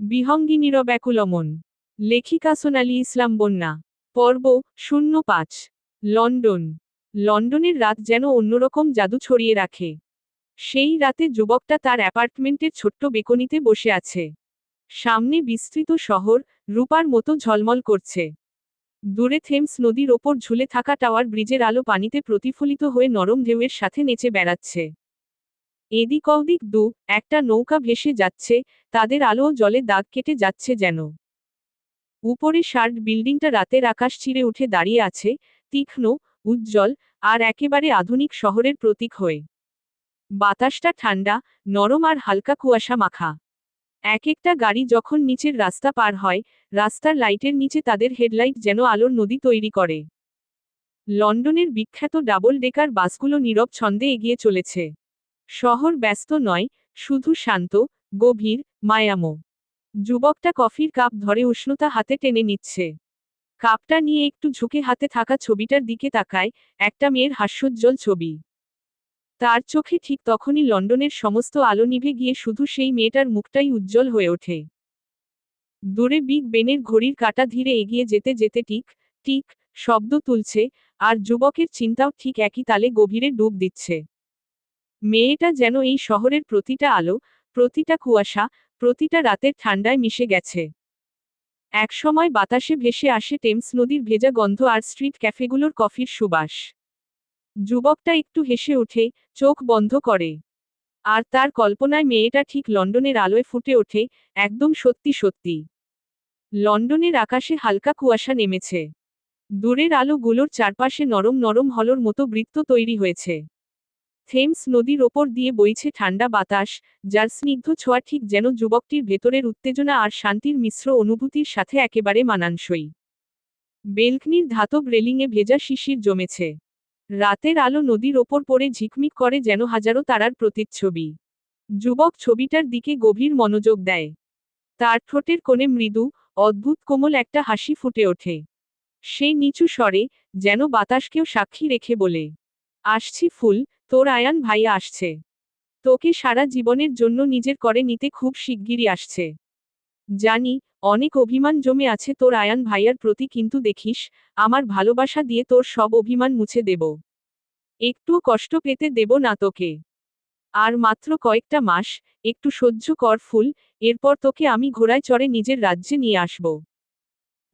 বিহঙ্গিনীর ব্যাকুলমন লেখিকা সোনালী ইসলাম বন্যা। পর্ব শূন্য পাঁচ। লন্ডন। লন্ডনের রাত যেন অন্যরকম জাদু ছড়িয়ে রাখে। সেই রাতে যুবকটা তার অ্যাপার্টমেন্টের ছোট্ট বেকনিতে বসে আছে। সামনে বিস্তৃত শহর, রূপার মতো ঝলমল করছে। দূরে থেমস নদীর ওপর ঝুলে থাকা টাওয়ার ব্রিজের আলো পানিতে প্রতিফলিত হয়ে নরম ঢেউয়ের সাথে নেচে বেড়াচ্ছে। এদিক ওদিক দু, একটা নৌকা ভেসে যাচ্ছে, তাদের আলো জলে দাগ কেটে যাচ্ছে যেন। উপরে শার্ট বিল্ডিংটা রাতের আকাশ ছিঁড়ে উঠে দাঁড়িয়ে আছে, তীক্ষ্ণ, উজ্জ্বল, আর একেবারে আধুনিক শহরের প্রতীক হয়ে। বাতাসটা ঠান্ডা, নরম আর হালকা কুয়াশা মাখা। এক একটা গাড়ি যখন নিচের রাস্তা পার হয়, রাস্তার লাইটের নিচে তাদের হেডলাইট যেন আলোর নদী তৈরি করে। লন্ডনের বিখ্যাত ডাবল ডেকার বাসগুলো নীরব ছন্দে এগিয়ে চলেছে। শহর ব্যস্ত নয়, শুধু শান্ত, গভীর, মায়ামো। যুবকটা কফির কাপ ধরে উষ্ণতা হাতে টেনে নিচ্ছে। কাপটা নিয়ে একটু ঝুঁকে হাতে থাকা ছবিটার দিকে তাকায় একটা মেয়ের হাস্যোজ্জ্বল ছবি। তার চোখে ঠিক তখনই লন্ডনের সমস্ত আলো নিভে গিয়ে শুধু সেই মেয়েটার মুখটাই উজ্জ্বল হয়ে ওঠে। দূরে বিগ বেনের ঘড়ির কাটা ধীরে এগিয়ে যেতে যেতে টিক টিক, শব্দ তুলছে, আর যুবকের চিন্তাও ঠিক একই তালে গভীরে ডুব দিচ্ছে। মেয়েটা যেন এই শহরের প্রতিটা আলো, প্রতিটা কুয়াশা, প্রতিটা রাতের ঠান্ডায় মিশে গেছে। একসময় বাতাসে ভেসে আসে টেমস নদীর ভেজা গন্ধ আর স্ট্রিট ক্যাফেগুলোর কফির সুবাস। যুবকটা একটু হেসে ওঠে, চোখ বন্ধ করে। আর তার কল্পনায় মেয়েটা ঠিক লন্ডনের আলোয় ফুটে ওঠে, একদম সত্যি সত্যি। লন্ডনের আকাশে হালকা কুয়াশা নেমেছে। দূরের আলোগুলোর চারপাশে নরম নরম হলর মতো বৃত্ত তৈরি হয়েছে। থেমস নদীর ওপর দিয়ে বইছে ঠান্ডা বাতাস, যার স্নিগ্ধ ছোঁয়া ঠিক যেন যুবকটির ভেতরের উত্তেজনা আর শান্তির মিশ্র অনুভূতির সাথে একেবারে মানানসই। বেলকনির ধাতব রেলিংয়ে ভেজা শিশির জমেছে। রাতের আলো নদীর ওপর পড়ে ঝিকমিক করে যেন হাজারো তারার প্রতিচ্ছবি। যুবক ছবিটার দিকে গভীর মনোযোগ দেয়। তার ঠোঁটের কোণে মৃদু, অদ্ভুত কোমল একটা হাসি ফুটে ওঠে। সেই নিচু স্বরে, যেন বাতাসকেও সাক্ষী রেখে বলে, আসছি ফুল তোর আয়ান ভাই আসছে। তোকে সারা জীবনের জন্য নিজের করে নিতে খুব শিগগিরই আসছে। জানি, অনেক অভিমান জমে আছে তোর আয়ান ভাইয়ার প্রতি, কিন্তু দেখিস, আমার ভালোবাসা দিয়ে তোর সব অভিমান মুছে দেব। একটু কষ্ট পেতে দেব না তোকে। আর মাত্র কয়েকটা মাস, একটু সহ্য কর ফুল, এরপর তোকে আমি ঘোড়ায় চড়ে নিজের রাজ্যে নিয়ে আসব।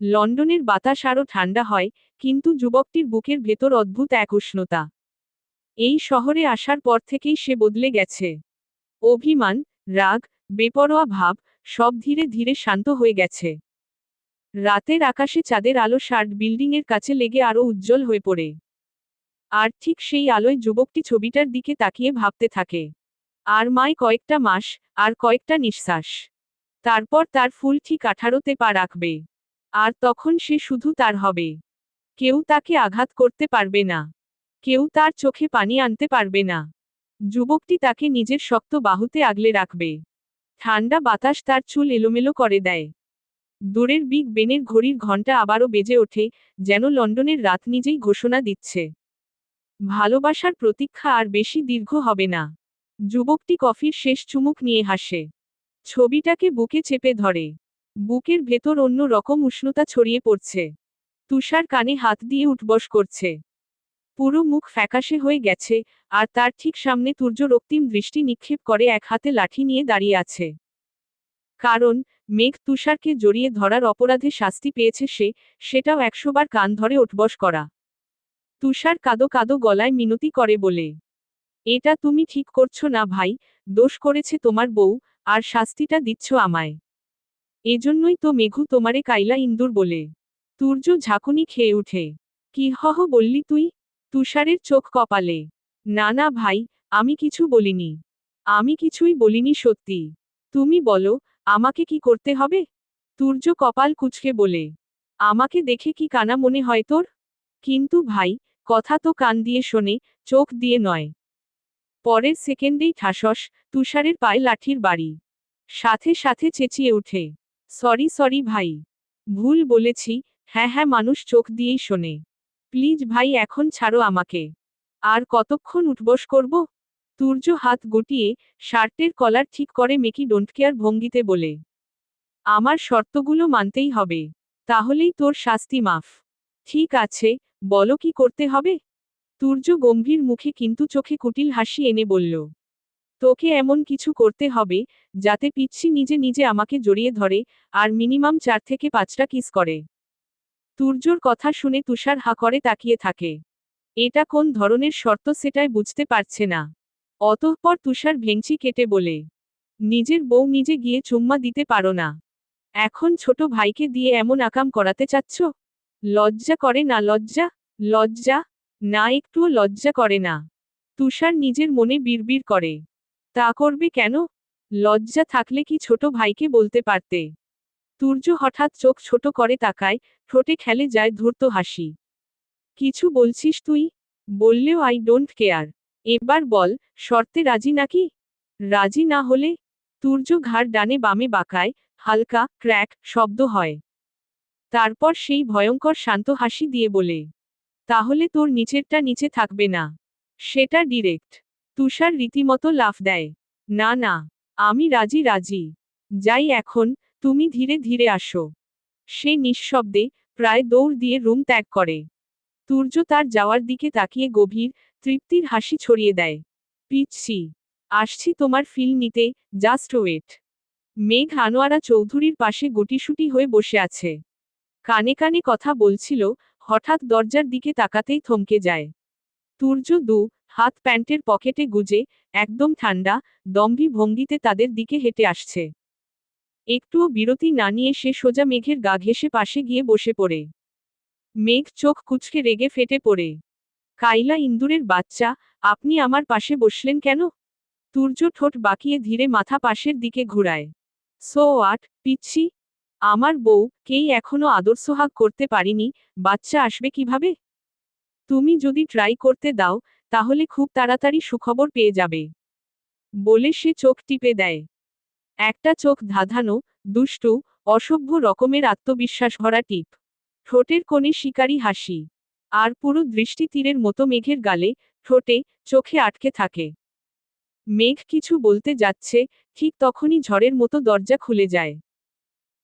লন্ডনের বাতাস আরও ঠান্ডা হয়, কিন্তু যুবকটির বুকের ভেতর অদ্ভুত এক উষ্ণতা। এই শহরে আসার পর থেকেই সে বদলে গেছে। অভিমান, রাগ, বেপরোয়া ভাব সব ধীরে ধীরে শান্ত হয়ে গেছে। রাতের আকাশে চাঁদের আলো শার্ট বিল্ডিংয়ের কাছে লেগে আরও উজ্জ্বল হয়ে পড়ে। আর ঠিক সেই আলোয় যুবকটি ছবিটার দিকে তাকিয়ে ভাবতে থাকে। আর মায় কয়েকটা মাস, আর কয়েকটা নিঃশ্বাস। তারপর তার ফুল ঠিক আঠারোতে পা রাখবে। আর তখন সে শুধু তার হবে। কেউ তাকে আঘাত করতে পারবে না। কেউ তার চোখে পানি আনতে পারবে না। যুবকটি তাকে নিজের শক্ত বাহুতে আগলে রাখবে। ঠান্ডা বাতাস তার চুল এলোমেলো করে দেয়। দূরের বিগ বেনের ঘড়ির ঘণ্টা আবারও বেজে ওঠে, যেন লন্ডনের রাত নিজেই ঘোষণা দিচ্ছে। ভালোবাসার প্রতীক্ষা আর বেশি দীর্ঘ হবে না। যুবকটি কফির শেষ চুমুক নিয়ে হাসে। ছবিটাকে বুকে চেপে ধরে। বুকের ভেতর অন্য রকম উষ্ণতা ছড়িয়ে পড়ছে। তুষার কানে হাত দিয়ে উঠবস করছে। পুরো মুখ ফ্যাকাশে হয়ে গেছে, আর তার ঠিক সামনে তুর্য রক্তিম দৃষ্টি নিক্ষেপ করে এক হাতে লাঠি নিয়ে দাঁড়িয়ে আছে। কারণ, মেঘ তুষারকে জড়িয়ে ধরার অপরাধে শাস্তি পেয়েছে সে, সেটাও একশোবার কান ধরে উঠবস করা। তুষার কাদো কাদো গলায় মিনতি করে বলে, এটা তুমি ঠিক করছ না ভাই, দোষ করেছে তোমার বউ, আর শাস্তিটা দিচ্ছ আমায়। এজন্যই তো মেঘু তোমারে কাইলা ইন্দুর বলে। তুর্য ঝাঁকুনি খেয়ে উঠে, কি হহ বললি তুই? তুষারের চোখ কপালে। না না ভাই, আমি কিছু বলিনি। আমি কিছুই বলিনি সত্যি। তুমি বলো, আমাকে কি করতে হবে? তুর্য কপাল কুচকে বলে। আমাকে দেখে কি কানা মনে হয় তোর? কিন্তু ভাই, কথা তো কান দিয়ে শোনে, চোখ দিয়ে নয়। পরের সেকেন্ডেই ঠাসস, তুষারের পায়ে লাঠির বাড়ি। সাথে সাথে চেঁচিয়ে উঠে সরি সরি ভাই। ভুল বলেছি হ্যাঁ হ্যাঁ মানুষ চোখ দিয়েই শোনে। প্লিজ ভাই এখন ছাড়ো আমাকে। আর কতক্ষণ উঠবস করব? তুর্য হাত গুটিয়ে শার্টের কলার ঠিক করে মেকি ডোন্ট কেয়ার ভঙ্গিতে বলে, আমার শর্তগুলো মানতেই হবে, তাহলেই তোর শাস্তি মাফ। ঠিক আছে, বলো কি করতে হবে? তুর্য গম্ভীর মুখে কিন্তু চোখে কুটিল হাসি এনে বলল, তোকে এমন কিছু করতে হবে, যাতে পিচ্ছি নিজে নিজে আমাকে জড়িয়ে ধরে, আর মিনিমাম চার থেকে পাঁচটা কিস করে। তুর্যর কথা শুনে তুষার হা করে তাকিয়ে থাকে। এটা কোন ধরনের শর্ত সেটাই বুঝতে পারছে না। অতঃপর তুষার ভেংচি কেটে বলে, নিজের বউ নিজে গিয়ে চুম্মা দিতে পারো না। এখন ছোট ভাইকে দিয়ে এমন আকাম করাতে চাচ্ছ? লজ্জা করে না লজ্জা? লজ্জা? না, একটুও লজ্জা করে না। তুষার নিজের মনে বিড়বিড় করে, তা করবে কেন? লজ্জা থাকলে কি ছোট ভাইকে বলতে পারতে? তুর্য হঠাৎ চোখ ছোট করে তাকায়, ঠোঁটে খেলে যায় ধূর্ত হাসি। কিছু বলছিস তুই? বললেও আই ডোন্ট কেয়ার। এবার বল, শর্তে রাজি নাকি? রাজি না হলে? তুর্য ঘাড় ডানে বামে বাঁকায়, হালকা, ক্র্যাক, শব্দ হয়। তারপর সেই ভয়ঙ্কর শান্ত হাসি দিয়ে বলে, তাহলে তোর নিচেরটা নিচে থাকবে না। সেটা ডিরেক্ট। তুষার রীতিমতো লাফ দেয়। না না, আমি রাজি রাজি। যাই এখন তুমি ধীরে ধীরে আসো। সে নিঃশব্দে প্রায় দৌড় দিয়ে রুম ত্যাগ করে। তুর্য তার যাওয়ার দিকে তাকিয়ে গভীর, তৃপ্তির হাসি ছড়িয়ে দেয়। পিচ্ছি, আসছি তোমার ফিল নিতে, জাস্ট ওয়েট। মেঘ আনোয়ারা চৌধুরীর পাশে গুটিসুটি হয়ে বসে আছে। কানে কানে কথা বলছিল, হঠাৎ দরজার দিকে তাকাতেই থমকে যায়। তুর্য দু, হাত প্যান্টের পকেটে গুজে, একদম ঠান্ডা, দম্ভি ভঙ্গিতে তাদের দিকে হেঁটে আসছে। একটুও বিরতি না নিয়ে সে সোজা মেঘের গা ঘেসে পাশে গিয়ে বসে পড়ে। মেঘ চোখ কুচকে রেগে ফেটে পড়ে। কাইলা ইন্দুরের বাচ্চা, আপনি আমার পাশে বসলেন কেন? তুর্য ঠোঁট বাঁকিয়ে ধীরে মাথা পাশের দিকে ঘুরায়। সো আট, পিচ্ছি। আমার বউ, কেই এখনও আদর সোহাগ করতে পারিনি, বাচ্চা আসবে কীভাবে? তুমি যদি ট্রাই করতে দাও, তাহলে খুব তাড়াতাড়ি সুখবর পেয়ে যাবে। বলে সে চোখ টিপে দেয়। একটা চোখ ধাঁধানো, দুষ্টু, অসভ্য রকমের আত্মবিশ্বাস ভরা টিপ। ঠোঁটের কোণে শিকারী হাসি। আর পুরো দৃষ্টি তীরের মতো মেঘের গালে, ঠোঁটে চোখে আটকে থাকে। মেঘ কিছু বলতে যাচ্ছে, ঠিক তখনই ঝড়ের মতো দরজা খুলে যায়।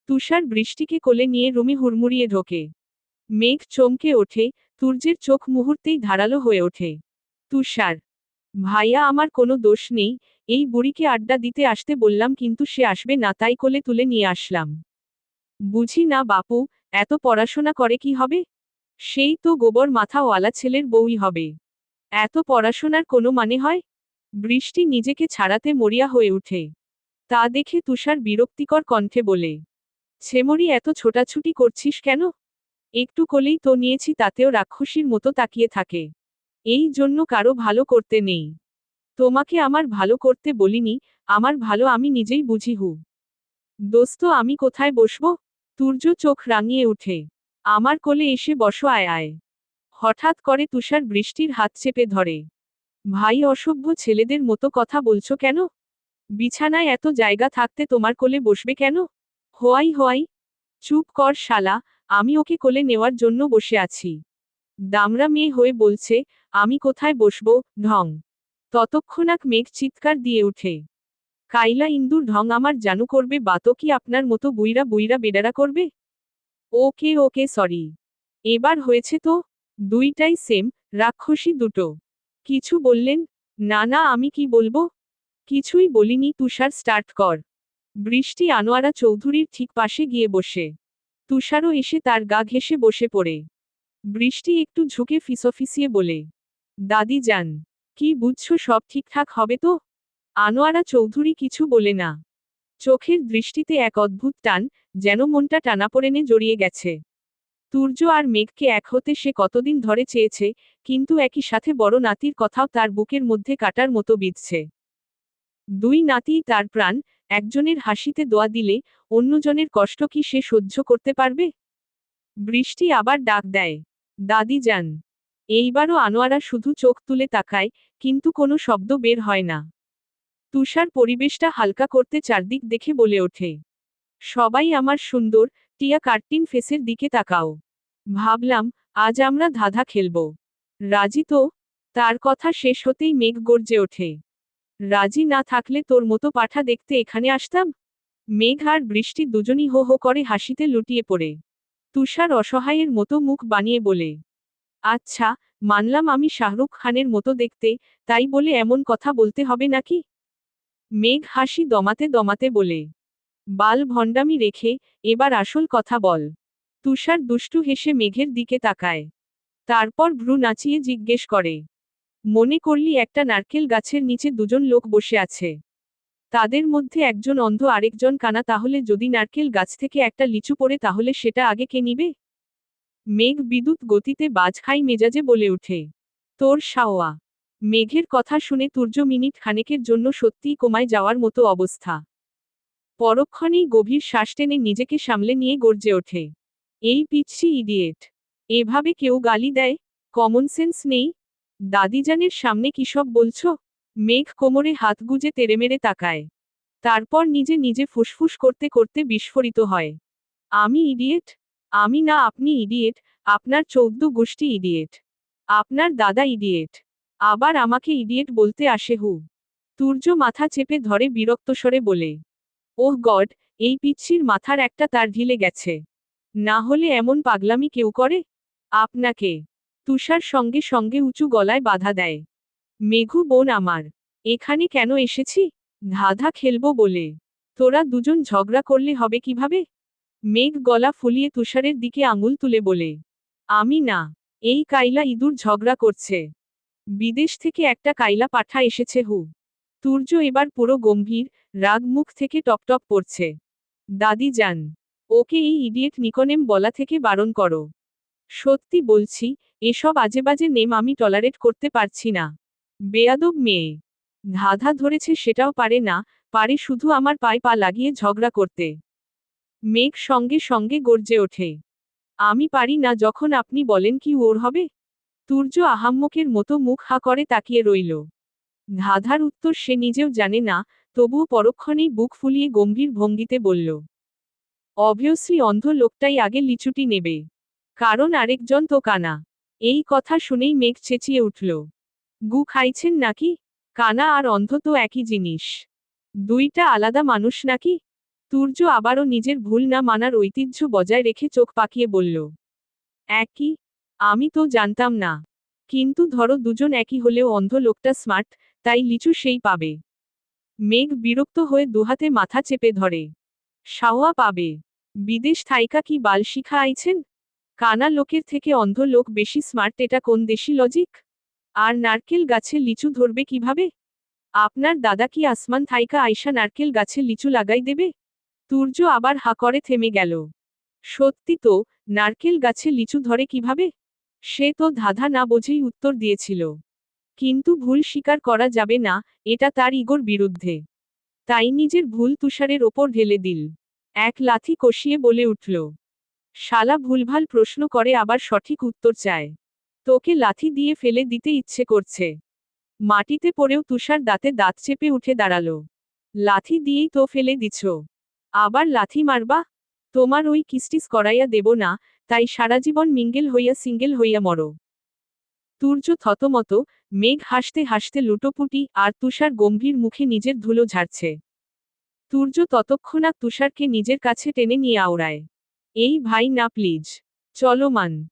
তুষার বৃষ্টিকে কোলে নিয়ে রুমে হুড়মুড়িয়ে ঢোকে। মেঘ চমকে ওঠে, তুর্যের চোখ মুহূর্তেই ধারালো হয়ে ওঠে। তুষার ভাইয়া, আমার কোনো দোষ নেই। এই বুড়িকে আড্ডা দিতে আসতে বললাম, কিন্তু সে আসবে না, তাই কোলে তুলে নিয়ে আসলাম। বুঝি না বাপু, এত পড়াশোনা করে কি হবে? সেই তো গোবর মাথাওয়ালা ছেলের বউই হবে। এত পড়াশোনার কোনো মানে হয়? বৃষ্টি নিজেকে ছাড়াতে মরিয়া হয়ে উঠে। তা দেখে তুষার বিরক্তিকর কণ্ঠে বলে, ছেমরি, এত ছোটাছুটি করছিস কেন? একটু কোলেই তো নিয়েছি, তাতেও রাক্ষসীর মতো তাকিয়ে থাকে। এই জন্য কারও ভালো করতে নেই। তোমাকে আমার ভালো করতে বলিনি, আমার ভালো আমি নিজেই বুঝি হু। দোস্ত, আমি কোথায় বসবো? তুর্য চোখ রাঙিয়ে উঠে। আমার কোলে এসে বসো, আয় আয়। হঠাৎ করে তুষার বৃষ্টির হাত চেপে ধরে। ভাই, অসভ্য ছেলেদের মতো কথা বলছো কেন? বিছানায় এত জায়গা থাকতে তোমার কোলে বসবে কেন? Why why. চুপ কর শালা, আমি ওকে কোলে নেওয়ার জন্য বসে আছি। দামরা মেয়ে হয়ে বলছে, আমি কোথায় বসব? ঢং। ততক্ষণাক মেঘ চিৎকার দিয়ে উঠে। কাইলা ইন্দুর ঢং আমার জানু করবে, বাতো কি আপনার মতো বুইরা বুইরা বেডারা করবে? Okay okay, sorry. এবার হয়েছে তো? দুইটাই সেম, রাক্ষসী দুটো। কিছু বললেন, না না, আমি কি বলব? কিছুই বলিনি, তুষার স্টার্ট কর। বৃষ্টি আনোয়ারা চৌধুরীর ঠিক পাশে গিয়ে বসে। তুষারও এসে তার গা ঘেসে বসে পড়ে। বৃষ্টি একটু ঝুঁকে ফিসফিসিয়ে বলে, দাদি যান, কি বুঝছ সব ঠিকঠাক হবে তো? আনোয়ারা চৌধুরী কিছু বলে না। চোখের দৃষ্টিতে এক অদ্ভুত টান যেন মনটা টানাপোড়েনে জড়িয়ে গেছে। তুর্য আর মেঘকে এক হতে সে কতদিন ধরে চেয়েছে, কিন্তু একই সাথে বড় নাতির কথাও তার বুকের মধ্যে কাটার মতো বিঁধছে। দুই নাতিই তার প্রাণ, একজনের হাসিতে দোয়া দিলে অন্যজনের কষ্ট কি সে সহ্য করতে পারবে? বৃষ্টি আবার ডাক দেয় দাদি যান। এইবারও আনোয়ারা শুধু চোখ তুলে তাকায়, কিন্তু কোনো শব্দ বের হয় না। তুষার পরিবেশটা হালকা করতে চারদিক দেখে বলে ওঠে। সবাই আমার সুন্দর, টিয়া কার্টিন ফেসের দিকে তাকাও। ভাবলাম, আজ আমরা ধাঁধা খেলব। রাজি তো? তার কথা শেষ হতেই মেঘ গর্জে ওঠে। রাজি না থাকলে তোর মতো পাঠা দেখতে এখানে আসতাম? মেঘ আর বৃষ্টি দুজনই হো হো করে হাসিতে লুটিয়ে পড়ে। তুষার অসহায়ের মতো মুখ বানিয়ে বলে আচ্ছা মানলাম আমি শাহরুখ খানের মতো দেখতে, তাই বলে এমন কথা বলতে হবে নাকি? মেঘ হাসি দমাতে দমাতে বলে, বাল ভণ্ডামি রেখে, এবার আসল কথা বল। তুষার দুষ্টু হেসে মেঘের দিকে তাকায়, তারপর ভ্রু নাচিয়ে জিজ্ঞেস করে, মনে করলি একটা নারকেল গাছের নিচে দুজন লোক বসে আছে তাদের মধ্যে একজন অন্ধ আরেকজন কানা, তাহলে যদি নারকেল গাছ থেকে একটা লিচু পড়ে, তাহলে সেটা আগে কে নিবে? মেঘ বিদ্যুৎ গতিতে বাজ খাই মেজাজে বলে ওঠে, তোর সাওয়া মেঘের কথা শুনে তুর্য মিনিট খানেকের জন্য সত্যিই কমায় যাওয়ার মতো অবস্থা। পরক্ষণেই গভীর শ্বাস টেনে নিজেকে সামলে নিয়ে গর্জে ওঠে, এই পিচ্ছি ইডিয়েট, এভাবে কেউ গালি দেয়? কমন সেন্স নেই? দাদিজানের সামনে কি সব বলছো? মেঘ কোমরে হাত গুজে তেড়েমেড়ে তাকায়। তারপর নিজে নিজে ফুসফুস করতে করতে বিস্ফোরিত হয়। আমি ইডিয়েট? আমি না, আপনি ইডিয়েট। আপনার চৌদ্দ গোষ্ঠী ইডিয়েট। আপনার দাদা ইডিয়েট। আবার আমাকে ইডিয়েট বলতে আসে হু। তুর্য মাথা চেপে ধরে বিরক্ত বিরক্তস্বরে বলে, ওহ গড, এই পিচ্ছির মাথার একটা তার ঢিলে গেছে। না হলে এমন পাগলামি কেউ করে? আপনাকে, তুষার সঙ্গে সঙ্গে উঁচু গলায় বাধা দেয়। মেঘু বোন আমার, এখানে কেন এসেছি? ধাঁধা খেলব বলে। তোরা দুজন ঝগড়া করলে হবে কীভাবে? মেঘ গলা ফুলিয়ে তুষারের দিকে আঙুল তুলে বলে। আমি না, এই কাইলা ইঁদুর ঝগড়া করছে। বিদেশ থেকে একটা কাইলা পাঠা এসেছে হু। তুর্য এবার পুরো গম্ভীর রাগ মুখ থেকে টপটপ পড়ছে দাদি যান, ওকে এই ইডিয়েট নিকনেম বলা থেকে বারণ করো। সত্যি বলছি, এসব আজেবাজে নেম আমি টলারেট করতে পারছি না। বেয়াদব মেয়ে। ধাঁধা ধরেছে সেটাও পারে না, পারে শুধু আমার পায়ে পা লাগিয়ে ঝগড়া করতে। মেঘ সঙ্গে সঙ্গে গর্জে ওঠে। আমি পারি না যখন আপনি বলেন কি ওর হবে? তুর্য আহাম্মকের মতো মুখ হা করে তাকিয়ে রইল। ধাঁধার উত্তর সে নিজেও জানে না, তবুও পরক্ষণেই বুক ফুলিয়ে গম্ভীর ভঙ্গিতে বলল অবভিয়াসলি অন্ধ লোকটাই আগে লিচুটি নেবে। কারণ আরেকজন তো কানা। এই কথা শুনেই মেঘ চেঁচিয়ে উঠল। গু খাইছেন নাকি? কানা আর অন্ধ তো একই জিনিস। দুইটা আলাদা মানুষ নাকি? তুর্য আবারও নিজের ভুল না মানার ঐতিহ্য বজায় রেখে চোখ পাকিয়ে বলল, একই? আমি তো জানতাম না। কিন্তু ধরো দুজন একই হলেও অন্ধ লোকটা স্মার্ট, তাই লিচু সেই পাবে। মেঘ বিরক্ত হয়ে দুহাতে মাথা চেপে ধরে। শাওয়া পাবে। বিদেশ থাইকা কি বাল শিখা আইছেন কানা লোকের থেকে অন্ধ লোক বেশি স্মার্ট, এটা কোন দেশি লজিক আর নারকেল গাছে লিচু ধরবে কীভাবে? আপনার দাদা কি আসমান থাইকা আইসা নারকেল গাছে লিচু লাগাই দেবে? তুর্য আবার হা করে থেমে গেল। সত্যি তো, নারকেল গাছে লিচু ধরে কীভাবে? সে তো ধাঁধা না বোঝেই উত্তর দিয়েছিল। কিন্তু ভুল স্বীকার করা যাবে না, এটা তার ইগোর বিরুদ্ধে। তাই নিজের ভুল তুষারের ওপর ঢেলে দিল। এক লাথি কষিয়ে বলে উঠল, শালা ভুলভাল প্রশ্ন করে আবার সঠিক উত্তর চায়। তোকে লাথি দিয়ে ফেলে দিতে ইচ্ছে করছে। মাটিতে পড়েও তুষার দাঁতে দাঁত চেপে উঠে দাঁড়াল। লাথি দিয়েই তো ফেলে দিছ। আবার লাথি মারবা? তোমার ওই কিস্টিস করাইয়া দেব না, তাই সারা জীবন মিঙ্গেল হইয়া সিঙ্গেল হইয়া মরো। তুর্য থতমত, মেঘ হাসতে হাসতে লুটোপুটি আর তুষার গম্ভীর মুখে নিজের ধুলো ঝাড়ছে। তুর্য ততক্ষণাৎ তুষারকে নিজের কাছে টেনে নিয়ে আওড়ায়। এই ভাই না, প্লিজ। চলো, মান।